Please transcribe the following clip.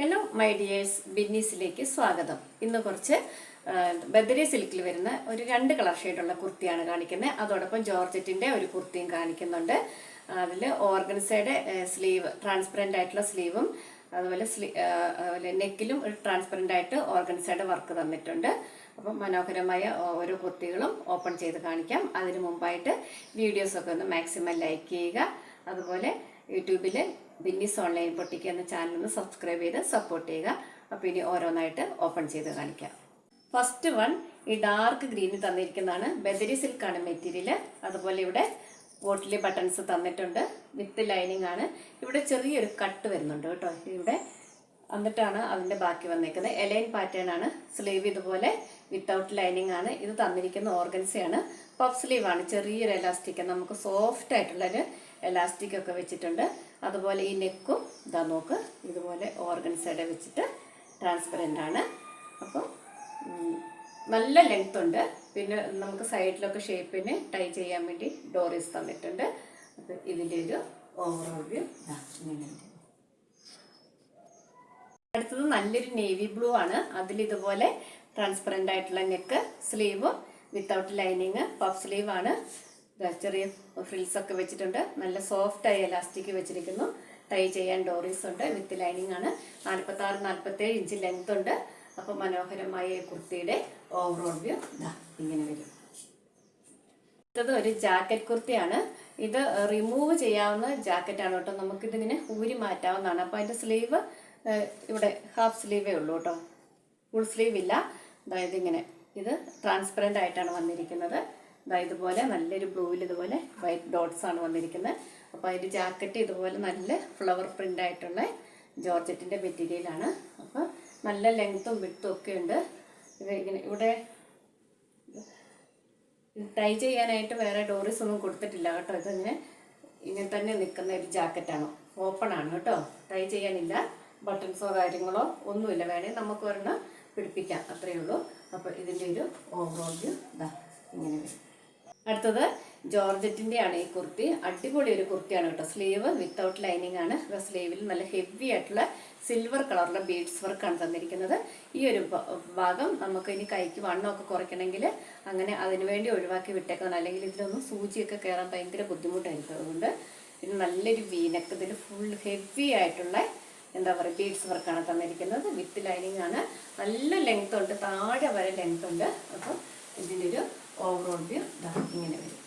Hello my dears ബിന്നീസിലേക്ക് സ്വാഗതം. ഇന്ന് കുറച്ച് ബദ്രി സിൽക്കിൽ വരുന്ന ഒരു രണ്ട് കളർ ഷെയ്ഡുള്ള കുർത്തിയാണ് കാണിക്കുന്നത്. അതോടൊപ്പം ജോർജറ്റിന്റെ ഒരു കുർത്തിയും കാണിക്കുന്നുണ്ട്. അതിൽ ഓർഗൻസയുടെ സ്ലീവ് ട്രാൻസ്പെറന്റ് ആയിട്ടുള്ള സ്ലീവും അതുപോലെ സ്ലീ അതുപോലെ നെക്കിലും ഒരു ട്രാൻസ്പെറന്റ് ആയിട്ട് ഓർഗൻസയുടെ വർക്ക് തന്നിട്ടുണ്ട്. അപ്പം മനോഹരമായ ഓരോ കുർത്തികളും ഓപ്പൺ ചെയ്ത് കാണിക്കാം. അതിന് മുമ്പായിട്ട് വീഡിയോസൊക്കെ ഒന്ന് മാക്സിമം ലൈക്ക് ചെയ്യുക. അതുപോലെ യൂട്യൂബിൽ ബിന്നിസ് ഓൺലൈൻ പൊട്ടിക്ക എന്ന ചാനൽ ഒന്ന് സബ്സ്ക്രൈബ് ചെയ്ത് സപ്പോർട്ട് ചെയ്യുക. അപ്പോൾ ഇനി ഓരോന്നായിട്ട് ഓപ്പൺ ചെയ്ത് കാണിക്കാം. ഫസ്റ്റ് വൺ ഈ ഡാർക്ക് ഗ്രീനിൽ തന്നിരിക്കുന്നതാണ്. ബദരി സിൽക്കാണ് മെറ്റീരിയൽ അതുപോലെ ഇവിടെ ബോട്ടിലി ബട്ടൺസ് തന്നിട്ടുണ്ട്. വിത്ത് ലൈനിങ് ആണ്. ഇവിടെ ചെറിയൊരു കട്ട് വരുന്നുണ്ട് കേട്ടോ. ഇവിടെ എന്നിട്ടാണ് അതിന്റെ ബാക്കി വന്നേക്കുന്നത്. എലൈൻ പാറ്റേൺ ആണ്. സ്ലീവ് ഇതുപോലെ വിത്തൗട്ട് ലൈനിങ് ആണ്. ഇത് തന്നിരിക്കുന്ന ഓർഗൻസയാണ് പഫ് സ്ലീവ് ആണ്. ചെറിയൊരു എലാസ്റ്റിക് നമുക്ക് സോഫ്റ്റ് ആയിട്ടുള്ളൊരു എലാസ്റ്റിക് ഒക്കെ വെച്ചിട്ടുണ്ട്. അതുപോലെ ഈ നെക്കും ഇതാ നോക്ക്. ഇതുപോലെ ഓർഗൻസയുടെ വെച്ചിട്ട് ട്രാൻസ്പെറന്റ് ആണ്. അപ്പം നല്ല ലെങ്ത് ഉണ്ട്. പിന്നെ നമുക്ക് സൈഡിലൊക്കെ ഷേപ്പിന് ടൈ ചെയ്യാൻ വേണ്ടി ഡോറീസ് തന്നിട്ടുണ്ട്. അപ്പം ഇതിന്റെ ഒരു ഓവറോൾ വ്യൂ ഇങ്ങനെയുണ്ട് അടുത്തത് നല്ലൊരു നേവി ബ്ലൂ ആണ്. അതിൽ ഇതുപോലെ ട്രാൻസ്പെറന്റ് ആയിട്ടുള്ള neck sleeve without lining puff sleeve ആണ്. ചെറിയ ഫ്രിൽസ് ഒക്കെ വെച്ചിട്ടുണ്ട്. നല്ല സോഫ്റ്റ് ആയി എലാസ്റ്റിക് വെച്ചിരിക്കുന്നു. ടൈ ചെയ്യാൻ ഡോറീസ് ഉണ്ട്. വിത്ത് ലൈനിങ് ആണ്. നാൽപ്പത്തി ആറ് നാൽപ്പത്തേഴ് ഇഞ്ച് ലെങ്ത് ഉണ്ട്. അപ്പോൾ മനോഹരമായ കുർത്തിയുടെ ഓവറോൾ വ്യൂ ഇതാ ഇങ്ങനെ വരും. അടുത്തത് ഒരു ജാക്കറ്റ് കുർത്തിയാണ്. ഇത് റിമൂവ് ചെയ്യാവുന്ന ജാക്കറ്റാണ് കേട്ടോ. നമുക്കിതിങ്ങനെ ഊരി മാറ്റാവുന്നതാണ്. അപ്പോൾ അതിന്റെ സ്ലീവ് ഇവിടെ ഹാഫ് സ്ലീവേ ഉള്ളൂ കേട്ടോ. ഫുൾ സ്ലീവ് ഇല്ല. അതായത് ഇങ്ങനെ ഇത് ട്രാൻസ്പെറന്റ് ആയിട്ടാണ് വന്നിരിക്കുന്നത്. ദാ ഇതുപോലെ നല്ലൊരു ബ്ലൂവിൽ ഇതുപോലെ വൈറ്റ് ഡോട്ട്സ് ആണ് വന്നിരിക്കുന്നത്. അപ്പോൾ അതിന്റെ ജാക്കറ്റ് ഇതുപോലെ നല്ല ഫ്ലവർ പ്രിന്റ് ആയിട്ടുള്ള ജോർജറ്റിന്റെ മെറ്റീരിയലാണ് അപ്പോൾ നല്ല ലെങ്ത്തും വിട്ടും ഒക്കെ ഉണ്ട്. ഇത് ഇങ്ങനെ ഇവിടെ ടൈ ചെയ്യാനായിട്ട് വേറെ ഡോറീസ് ഒന്നും കൊടുത്തിട്ടില്ല കേട്ടോ. ഇതിങ്ങനെ ഇങ്ങനെ തന്നെ നിൽക്കുന്ന ഒരു ജാക്കറ്റാണ് ഓപ്പൺ ആണ് കേട്ടോ. ടൈ ചെയ്യാനില്ല. ബട്ടൺസോ കാര്യങ്ങളോ ഒന്നുമില്ല. വേണേൽ നമുക്ക് ഒരെണ്ണം പിടിപ്പിക്കാം. അത്രയേ ഉള്ളൂ. അപ്പോൾ ഇതിന്റെ ഒരു ഓവറോൾ വ്യൂ ഇതാ ഇങ്ങനെ വരും. അടുത്തത് ജോർജറ്റിന്റെ ആണ് ഈ കുർത്തി. അടിപൊളി ഒരു കുർത്തിയാണ് കേട്ടോ. സ്ലീവ് വിത്തൗട്ട് ലൈനിങ് ആണ്. സ്ലീവിൽ നല്ല ഹെവി ആയിട്ടുള്ള സിൽവർ കളറിലെ ബീഡ്സ് വർക്കാണ് തന്നിരിക്കുന്നത്. ഈ ഒരു ഭാഗം നമുക്ക് ഇനി കൈക്ക് വണ്ണമൊക്കെ കുറയ്ക്കണമെങ്കിൽ അങ്ങനെ അതിനുവേണ്ടി ഒഴിവാക്കി വിട്ടേക്കണം. അല്ലെങ്കിൽ ഇതിലൊന്നും സൂചിയൊക്കെ കയറാൻ ഭയങ്കര ബുദ്ധിമുട്ടായിരിക്കും. അതുകൊണ്ട് ഇത് നല്ലൊരു വീനക്ക്. ഇതിൽ ഫുൾ ഹെവി ആയിട്ടുള്ള എന്താ പറയുക ബീഡ്സ് വർക്കാണ് തന്നിരിക്കുന്നത്. വിത്ത് ലൈനിങ് ആണ്. നല്ല ലെങ്ത് ഉണ്ട് താഴെ വരെ ലെങ്ത് ഉണ്ട്. അപ്പം ഇതിന്റെ ഒരു ഓവറോൾ വ്യൂ ഇങ്ങനെ വരും.